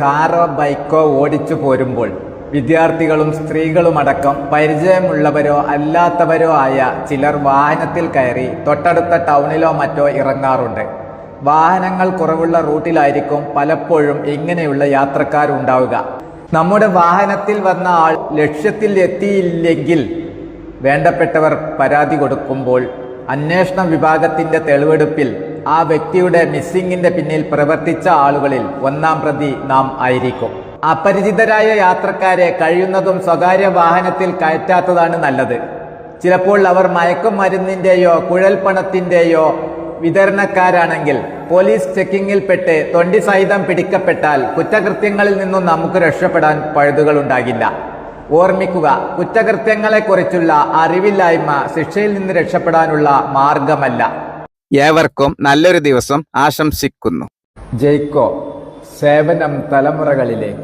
കാറോ ബൈക്കോ ഓടിച്ചു പോരുമ്പോൾ വിദ്യാർത്ഥികളും സ്ത്രീകളുമടക്കം പരിചയമുള്ളവരോ അല്ലാത്തവരോ ആയ ചിലർ വാഹനത്തിൽ കയറി തൊട്ടടുത്ത ടൗണിലോ മറ്റോ ഇറങ്ങാറുണ്ട്. വാഹനങ്ങൾ കുറവുള്ള റൂട്ടിലായിരിക്കും പലപ്പോഴും ഇങ്ങനെയുള്ള യാത്രക്കാരുണ്ടാവുക. നമ്മുടെ വാഹനത്തിൽ വന്ന ആൾ ലക്ഷ്യത്തിൽ എത്തിയില്ലെങ്കിൽ വേണ്ടപ്പെട്ടവർ പരാതി കൊടുക്കുമ്പോൾ അന്വേഷണ വിഭാഗത്തിന്റെ തെളിവെടുപ്പിൽ ആ വ്യക്തിയുടെ മിസ്സിങ്ങിന്റെ പിന്നിൽ പ്രവർത്തിച്ച ആളുകളിൽ ഒന്നാം പ്രതി നാം ആയിരിക്കും. അപരിചിതരായ യാത്രക്കാരെ കഴിയുന്നതും സ്വകാര്യ വാഹനത്തിൽ കയറ്റാത്തതാണ് നല്ലത്. ചിലപ്പോൾ അവർ മയക്കുമരുന്നിന്റെയോ കുഴൽപ്പണത്തിന്റെയോ വിതരണക്കാരാണെങ്കിൽ പോലീസ് ചെക്കിങ്ങിൽപ്പെട്ട് തൊണ്ടി സഹിതം പിടിക്കപ്പെട്ടാൽ കുറ്റകൃത്യങ്ങളിൽ നിന്നും നമുക്ക് രക്ഷപ്പെടാൻ പഴുതുകളുണ്ടാകില്ല ഓർമ്മിക്കുക കുറ്റകൃത്യങ്ങളെക്കുറിച്ചുള്ള അറിവില്ലായ്മ ശിക്ഷയിൽ നിന്ന് രക്ഷപ്പെടാനുള്ള മാർഗമല്ല. ഏവർക്കും നല്ലൊരു ദിവസം ആശംസിക്കുന്നു. ജയ്ക്കോ സേവനം തലമുറകളിലേക്ക്.